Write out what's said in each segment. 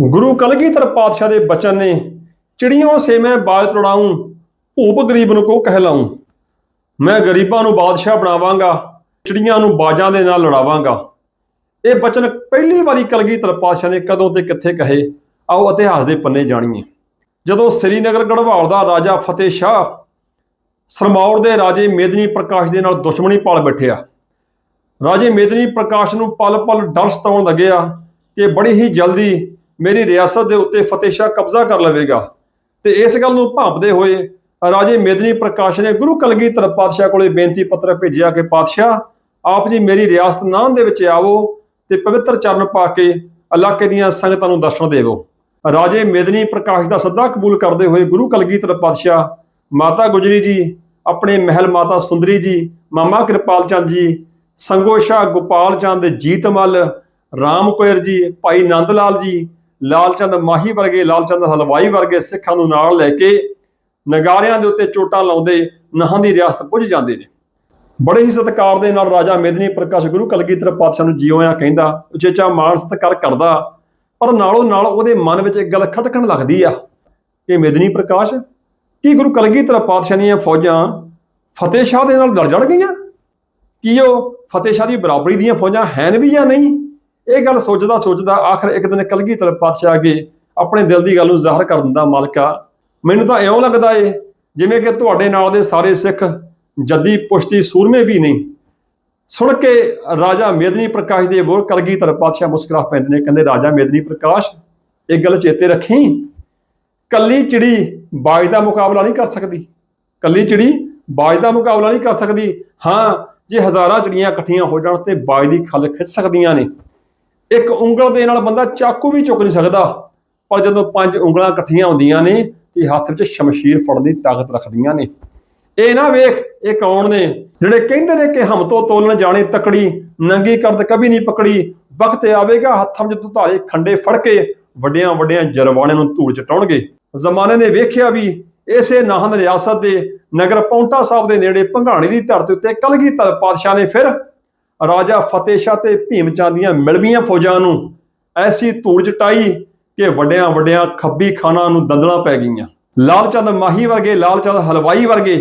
ਗੁਰੂ ਕਲਗੀਧਰ ਪਾਤਸ਼ਾਹ ਦੇ ਬਚਨ ਨੇ ਚਿੜੀਆਂ ਸੇ ਮੈਂ ਬਾਜ ਤੁੜਾऊं ਭੂਪ ਗਰੀਬ ਨੂੰ ਕੋ ਕਹਿਲਾऊं ਮੈਂ ਗਰੀਬਾਂ ਨੂੰ ਬਾਦਸ਼ਾਹ ਬਣਾਵਾਂਗਾ, ਚਿੜੀਆਂ ਨੂੰ ਬਾਜਾਂ ਦੇ ਨਾਲ ਲੜਾਵਾਂਗਾ। ਇਹ ਬਚਨ ਪਹਿਲੀ ਵਾਰੀ ਕਲਗੀਧਰ ਪਾਤਸ਼ਾਹ ਨੇ ਕਦੋਂ ਤੇ ਕਿੱਥੇ ਕਹੇ, ਆਓ ਇਤਿਹਾਸ ਦੇ ਪੰਨੇ ਜਾਣੀਏ। ਜਦੋਂ ਸ੍ਰੀਨਗਰ ਗੜਵਾਲ ਦਾ ਰਾਜਾ ਫਤਿਹ ਸ਼ਾਹ ਸਰਮੌਰ ਦੇ ਰਾਜੇ ਮੇਦਨੀ ਪ੍ਰਕਾਸ਼ ਦੇ ਨਾਲ ਦੁਸ਼ਮਣੀ ਪਾਲ ਬੈਠਿਆ। ਰਾਜੇ ਮੇਦਨੀ ਪ੍ਰਕਾਸ਼ ਨੂੰ ਪਲ-ਪਲ ਡਰ ਸਤਾਉਣ ਲੱਗਿਆ ਕਿ ਬੜੀ ਹੀ ਜਲਦੀ ਮੇਰੀ ਰਿਆਸਤ ਦੇ ਉੱਤੇ ਫਤਿਹ ਸ਼ਾਹ ਕਬਜ਼ਾ ਕਰ ਲਵੇਗਾ। ਤੇ ਇਸ ਗੱਲ ਨੂੰ ਭਾਂਪਦੇ ਹੋਏ ਰਾਜੇ ਮੇਦਨੀ ਪ੍ਰਕਾਸ਼ ਨੇ ਗੁਰੂ ਕਲਗੀਧਰ ਪਾਤਸ਼ਾਹ ਕੋਲੇ ਬੇਨਤੀ ਪੱਤਰ ਭੇਜਿਆ ਕਿ ਪਾਤਸ਼ਾਹ, ਆਪ ਜੀ ਮੇਰੀ ਰਿਆਸਤ ਨਾਨ ਦੇ ਵਿੱਚ ਆਵੋ ਤੇ ਪਵਿੱਤਰ ਚਰਨ ਪਾ ਕੇ ਇਲਾਕੇ ਦੀਆਂ ਸੰਗਤਾਂ ਨੂੰ ਦਰਸ਼ਨ ਦੇਵੋ। ਰਾਜੇ ਮੇਦਨੀ ਪ੍ਰਕਾਸ਼ ਦਾ ਸੱਦਾ ਕਬੂਲ ਕਰਦੇ ਹੋਏ ਗੁਰੂ ਕਲਗੀਧਰ ਪਾਤਸ਼ਾਹ ਮਾਤਾ ਗੁਜਰੀ ਜੀ, ਆਪਣੇ ਮਹਿਲ ਮਾਤਾ ਸੁੰਦਰੀ ਜੀ, ਮਾਮਾ ਕਿਰਪਾਲ ਚੰਦ ਜੀ, ਸੰਗੋ ਸ਼ਾਹ ਗੋਪਾਲ ਚੰਦ ਜੀਤਮਲ ਰਾਮ ਕੋਇਰ ਜੀ, ਭਾਈ ਨੰਦ ਲਾਲ ਜੀ ਲਾਲਚੰਦ ਮਾਹੀ ਵਰਗੇ ਲਾਲਚੰਦ ਹਲਵਾਈ ਵਰਗੇ ਸਿੱਖਾਂ ਨੂੰ ਨਾਲ ਲੈ ਕੇ ਨਗਾਰਿਆਂ ਦੇ ਉੱਤੇ ਚੋਟਾਂ ਲਾਉਂਦੇ ਨਹਾਂ ਦੀ ਰਿਆਸਤ ਪੁੱਜ ਜਾਂਦੇ ਨੇ। ਬੜੇ ਹੀ ਸਤਿਕਾਰ ਦੇ ਨਾਲ ਰਾਜਾ ਮੇਦਨੀ ਪ੍ਰਕਾਸ਼ ਗੁਰੂ ਕਲਗੀਧਰ ਪਾਤਸ਼ਾਹ ਨੂੰ ਜਿਉਂ ਕਹਿੰਦਾ, ਉਚੇਚਾ ਮਾਣ ਸਤਿਕਾਰ ਕਰਦਾ, ਪਰ ਨਾਲੋਂ ਨਾਲ ਉਹਦੇ ਮਨ ਵਿੱਚ ਇੱਕ ਗੱਲ ਖਟਕਣ ਲੱਗਦੀ ਆ ਕਿ ਮੇਦਨੀ ਪ੍ਰਕਾਸ਼, ਕੀ ਗੁਰੂ ਕਲਗੀਧਰ ਪਾਤਸ਼ਾਹ ਦੀਆਂ ਫੌਜਾਂ ਫਤਿਹ ਸ਼ਾਹ ਦੇ ਨਾਲ ਲੜ ਜੜ ਗਈਆਂ? ਕੀ ਉਹ ਫਤਿਹ ਸ਼ਾਹ ਦੀ ਬਰਾਬਰੀ ਦੀਆਂ ਫੌਜਾਂ ਹਨ ਵੀ ਜਾਂ ਨਹੀਂ? ਇਹ ਗੱਲ ਸੋਚਦਾ ਸੋਚਦਾ ਆਖਰ ਇੱਕ ਦਿਨ ਕਲਗੀਧਰ ਪਾਤਸ਼ਾਹ ਅੱਗੇ ਆਪਣੇ ਦਿਲ ਦੀ ਗੱਲ ਨੂੰ ਜ਼ਾਹਰ ਕਰ ਦਿੰਦਾ ਮਾਲਕਾ। ਮੈਨੂੰ ਤਾਂ ਇਉਂ ਲੱਗਦਾ ਏ, ਜਿਵੇਂ ਕਿ ਤੁਹਾਡੇ ਨਾਲ ਦੇ ਸਾਰੇ ਸਿੱਖ ਜੱਦੀ ਪੁਸ਼ਤੀ ਸੂਰਮੇ ਵੀ ਨਹੀਂ। ਸੁਣ ਕੇ ਰਾਜਾ ਮੇਦਨੀ ਪ੍ਰਕਾਸ਼ ਦੇ ਬੋਲ ਕਲਗੀਧਰ ਪਾਤਸ਼ਾਹ ਮੁਸਕਰਾ ਪੈਂਦੇ ਨੇ, ਕਹਿੰਦੇ, ਰਾਜਾ ਮੇਦਨੀ ਪ੍ਰਕਾਸ਼, ਇਹ ਗੱਲ ਚੇਤੇ ਰੱਖੀ? ਕੱਲੀ ਚਿੜੀ ਬਾਜ ਦਾ ਮੁਕਾਬਲਾ ਨਹੀਂ ਕਰ ਸਕਦੀ। ਕੱਲੀ ਚਿੜੀ ਬਾਜ ਦਾ ਮੁਕਾਬਲਾ ਨਹੀਂ ਕਰ ਸਕਦੀ। ਹਾਂ, ਜੇ ਹਜ਼ਾਰਾਂ ਚਿੜੀਆਂ ਇਕੱਠੀਆਂ ਹੋ ਜਾਣ ਤੇ ਬਾਜ ਦੀ ਖੱਲ ਖਿੱਚ ਸਕਦੀਆਂ ਨੇ। ਇੱਕ ਉਂਗਲ ਦੇ ਨਾਲ ਬੰਦਾ ਚਾਕੂ ਵੀ ਚੁੱਕ ਨਹੀਂ ਸਕਦਾ। ਪਰ ਜਦੋਂ ਪੰਜ ਉਂਗਲਾਂ ਇਕੱਠੀਆਂ ਹੁੰਦੀਆਂ ਨੇ ਤੇ ਹੱਥ ਵਿੱਚ ਸ਼ਮਸ਼ੀਰ ਫੜਨ ਦੀ ਤਾਕਤ ਰੱਖਦੀਆਂ ਨੇ। ਇਹ ਨਾ ਵੇਖ, ਇਹ ਕੌਣ ਨੇ? ਜਿਹੜੇ ਕਹਿੰਦੇ ਨੇ ਕਿ ਹਮ ਤੋਂ ਤੋਲਣ ਜਾਣੇ ਤਕੜੀ, ਨੰਗੀ ਕਰਦ ਕਭੀ ਨਹੀਂ ਪਕੜੀ, ਵਕਤ ਆਵੇਗਾ ਹੱਥਾਂ ਵਿੱਚ ਧਾਰੇ ਖੰਡੇ ਫੜ ਕੇ ਵੱਡਿਆਂ ਵੱਡਿਆਂ ਜਰਵਾਣਿਆਂ ਨੂੰ ਧੂੜ ਚਟਾਉਣਗੇ। ਜ਼ਮਾਨੇ ਨੇ ਵੇਖਿਆ ਵੀ ਇਸੇ ਨਾਹਨ ਰਿਆਸਤ ਦੇ ਨਗਰ ਪੌਂਟਾ ਸਾਹਿਬ ਦੇ ਨੇੜੇ ਭੰਗਾਣੀ ਦੀ ਧਰਤੀ ਉੱਤੇ ਕਲਗੀ ਪਾਤਸ਼ਾਹ ਨੇ ਫਿਰ ਰਾਜਾ ਫਤਿਹ ਸ਼ਾਹ ਤੇ ਭੀਮ ਚੰਦ ਦੀਆਂ ਮਿਲਵੀਆਂ ਫੌਜਾਂ ਨੂੰ ਐਸੀ ਧੂੜ ਚਟਾਈ ਕਿ ਵੱਡਿਆਂ ਵੱਡਿਆਂ ਖੱਬੀ ਖਾਨਾਂ ਨੂੰ ਦੰਦਲਾਂ ਪੈ ਗਈਆਂ। ਲਾਲ ਚੰਦ ਮਾਹੀ ਵਰਗੇ ਲਾਲ ਚੰਦ ਹਲਵਾਈ ਵਰਗੇ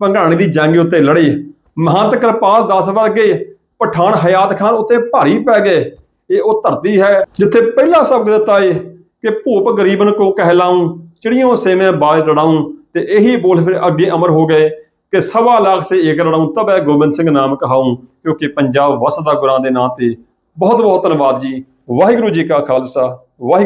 ਭੰਗਾਣੀ ਦੀ ਜੰਗ ਉੱਤੇ ਲੜੇ। ਮਹੰਤ ਕਿਰਪਾਲ ਦਾਸ ਵਰਗੇ ਪਠਾਨ ਹਯਾਤ ਖਾਨ ਉੱਤੇ ਭਾਰੀ ਪੈ ਗਏ। ਇਹ ਉਹ ਧਰਤੀ ਹੈ ਜਿੱਥੇ ਪਹਿਲਾ ਸਬਕ ਦਿੱਤਾ ਏ ਕਿ ਭੂਪ ਗਰੀਬਨ ਕੋ ਕਹਿਲਾऊं ਚਿੜੀਆਂ ਸੇ ਬਾਜ ਲੜਾऊं ਤੇ ਇਹੀ ਬੋਲ ਫਿਰ ਅੱਗੇ ਅਮਰ ਹੋ ਗਏ। ਕਿ ਸਵਾ ਲੱਖ ਸੇ ਏਕ ਲੜਾऊं ਤਬ ਹੈ ਗੋਬਿੰਦ ਸਿੰਘ ਨਾਮ ਕਹਾऊं ਕਿਉਂਕਿ ਪੰਜਾਬ ਵਸਦਾ ਗੁਰਾਂ ਦੇ ਨਾਂ ਤੇ। ਬਹੁਤ ਬਹੁਤ ਧੰਨਵਾਦ ਜੀ। ਵਾਹਿਗੁਰੂ ਜੀ ਕਾ ਖਾਲਸਾ, ਵਾਹਿਗੁਰੂ